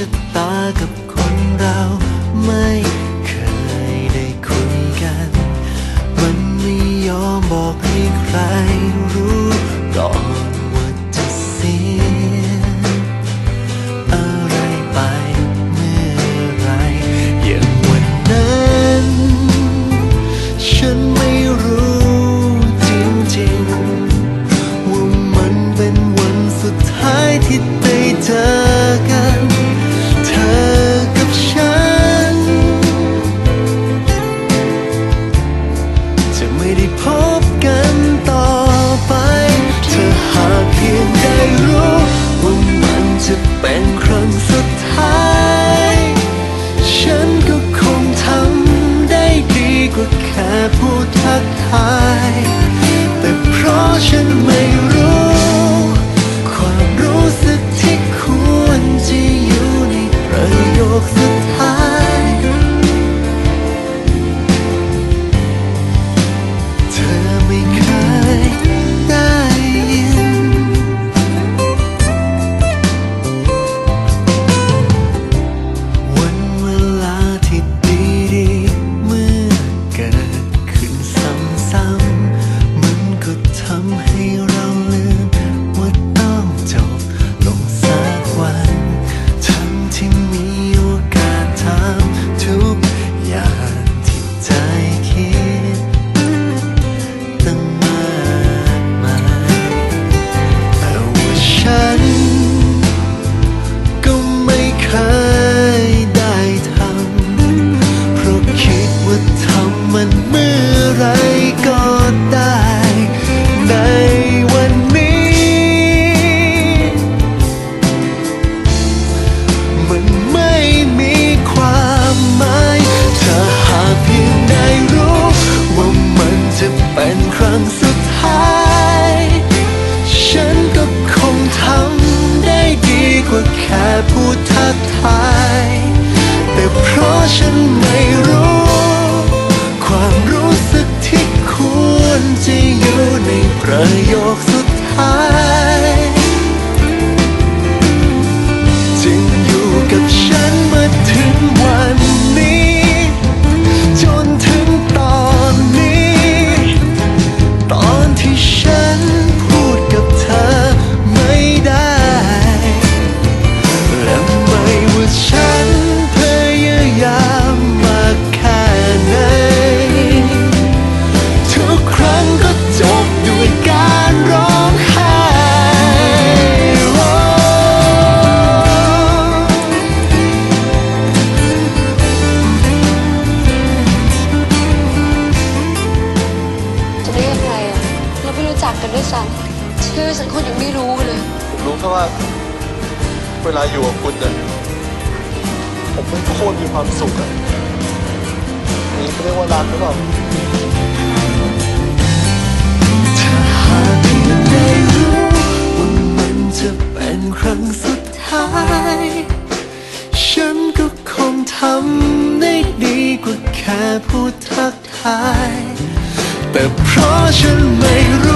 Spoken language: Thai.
ชะตากับคนเราไม่เคยได้คุยกัน มันไม่ยอมบอกให้ใคร could care for ว่าแค่พูดทักทาย แต่เพราะฉันไม่รู้ ความรู้สึกที่ควรจะอยู่ในประโยคำชื่อฉันคนยังไม่รู้เลย ผมรู้แค่ว่า เวลาอยู่กับคุณเนี่ยผมเป็นโคตรมีความสุขอะนี่เขาเรียกว่ารักหรือเปล่าถ้าหากเพียงได้รู้ว่ามันจะเป็นครั้งสุดท้าย ฉันก็คงทำได้ดีกว่าแค่พูดทักทาย แต่เพราะฉันไม่รู้